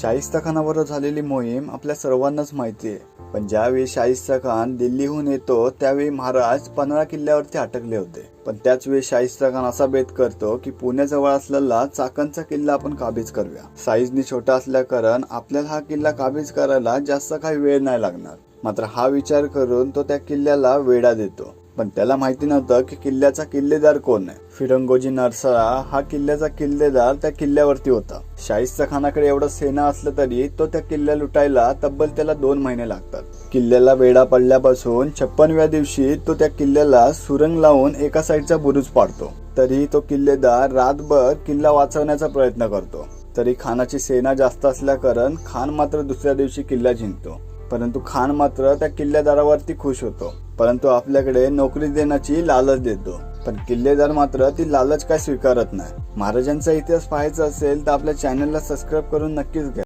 शाहिस्ता खानावर झालेली मोहीम आपल्या सर्वांनाच माहिती आहे. पण ज्यावेळी शाहिस्ता खान दिल्लीहून येतो त्यावेळी महाराज पन्हाळा किल्ल्यावरती अटकले होते. पण त्याच वेळी शाहिस्ता खान असा बेत करतो की पुण्याजवळ असलेला चाकणचा किल्ला आपण काबीज करूया. साईजनी छोटा असल्या कारण आपल्याला हा किल्ला काबीज करायला जास्त काही वेळ नाही लागणार. मात्र हा विचार करून तो त्या किल्ल्याला वेढा देतो. पण त्याला माहिती नव्हतं की किल्ल्याचा किल्लेदार कोण आहे. फिरंगोजी नरसरा हा किल्ल्याचा किल्लेदार त्या किल्ल्यावरती होता. शाहिस्ता खानाकडे एवढं सेना असलं तरी तो त्या किल्ला लुटायला तब्बल त्याला दोन महिने लागतात. किल्ल्याला वेढा पडल्यापासून छप्पनव्या दिवशी तो त्या किल्ल्याला सुरंग लावून एका साईडचा बुरुज पाडतो. तरी तो किल्लेदार रातभर किल्ला वाचवण्याचा प्रयत्न करतो. तरी खानाची सेना जास्त असल्याकारण खान मात्र दुसऱ्या दिवशी किल्ला जिंकतो. परंतु खान मात्र त्या किल्लेदारावरती खुश होतो. परंतु आपल्याकडे नोकरी देण्याची लालच देतो. पण किल्लेदार मात्र ती लालच काय स्वीकारत नाही. महाराजांचा इतिहास पाहायचा असेल तर आपल्या चॅनलला सबस्क्राईब करून नक्कीच घ्या.